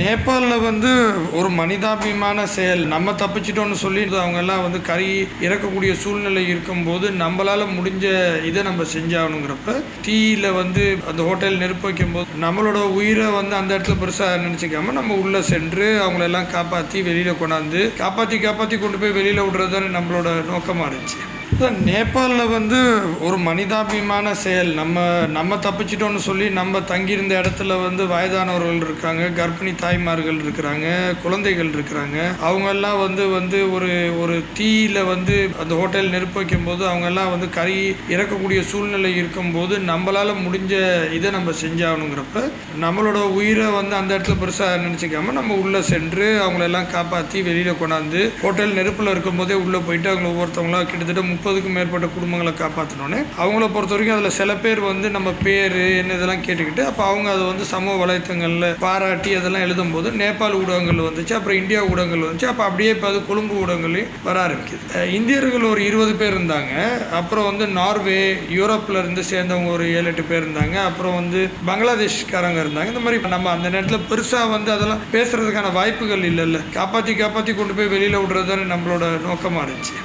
நேபாளில் வந்து ஒரு மனிதாபிமான செயல். நம்ம தப்பிச்சிட்டோம்னு சொல்லி அவங்க எல்லாம் வந்து கறி இறக்கக்கூடிய சூழ்நிலை இருக்கும்போது நம்மளால் முடிஞ்ச இதை நம்ம செஞ்சாகணுங்கிறப்ப தீயில் வந்து அந்த ஹோட்டல் நெருப்பு வைக்கும்போது நம்மளோட உயிரை வந்து அந்த இடத்துல பெருசாக நினச்சிக்காம நம்ம உள்ளே சென்று அவங்களெல்லாம் காப்பாற்றி வெளியில் கொண்டாந்து காப்பாற்றி காப்பாற்றி கொண்டு போய் வெளியில் விடுறது தானே நம்மளோட நோக்கமாக இருந்துச்சு. நேபாளில் வந்து ஒரு மனிதாபிமான செயல். நம்ம நம்ம தப்பிச்சிட்டோன்னு சொல்லி நம்ம தங்கியிருந்த இடத்துல வந்து வயதானவர்கள் இருக்காங்க கர்ப்பிணி தாய்மார்கள் இருக்கிறாங்க குழந்தைகள் இருக்கிறாங்க. அவங்கெல்லாம் வந்து வந்து ஒரு ஒரு தீயில வந்து அந்த ஹோட்டல் நெருப்பு வைக்கும்போது அவங்கெல்லாம் வந்து கறி இறக்கக்கூடிய சூழ்நிலை இருக்கும்போது நம்மளால முடிஞ்ச இதை நம்ம செஞ்சாகணுங்கிறப்ப நம்மளோட உயிரை வந்து அந்த இடத்துல பெருசாக நினச்சிக்காம நம்ம உள்ளே சென்று அவங்களெல்லாம் காப்பாற்றி வெளியில் கொண்டாந்து ஹோட்டல் நெருப்பில் இருக்கும்போதே உள்ளே போயிட்டு அவங்க ஒவ்வொருத்தவங்களா கிட்டத்தட்ட முப்பதுக்கும் மேற்பட்ட குடும்பங்களை காப்பாற்றினோன்னே அவங்கள பொறுத்த வரைக்கும் அதில் சில பேர் வந்து நம்ம பேர் என்ன இதெல்லாம் கேட்டுக்கிட்டு அப்போ அவங்க அதை வந்து சமூக வலைத்தங்களில் பாராட்டி அதெல்லாம் எழுதும்போது நேபாள் ஊடகங்கள் வந்துச்சு அப்புறம் இந்தியா ஊடகங்கள் வந்துச்சு அப்போ அப்படியே இப்போ அது கொழும்பு ஊடகங்களையும் வர ஆரம்பிக்குது. இந்தியர்கள் ஒரு இருபது பேர் இருந்தாங்க அப்புறம் வந்து நார்வே யூரோப்பில் இருந்து சேர்ந்தவங்க ஒரு ஏழு எட்டு பேர் இருந்தாங்க அப்புறம் வந்து பங்களாதேஷ்காரங்க இருந்தாங்க இந்த மாதிரி நம்ம அந்த நேரத்தில் பெருசாக வந்து அதெல்லாம் பேசுகிறதுக்கான வாய்ப்புகள் இல்லைல்ல. காப்பாற்றி காப்பாற்றி கொண்டு போய் வெளியில் விடுறது தானே நம்மளோட நோக்கமாக இருந்துச்சு.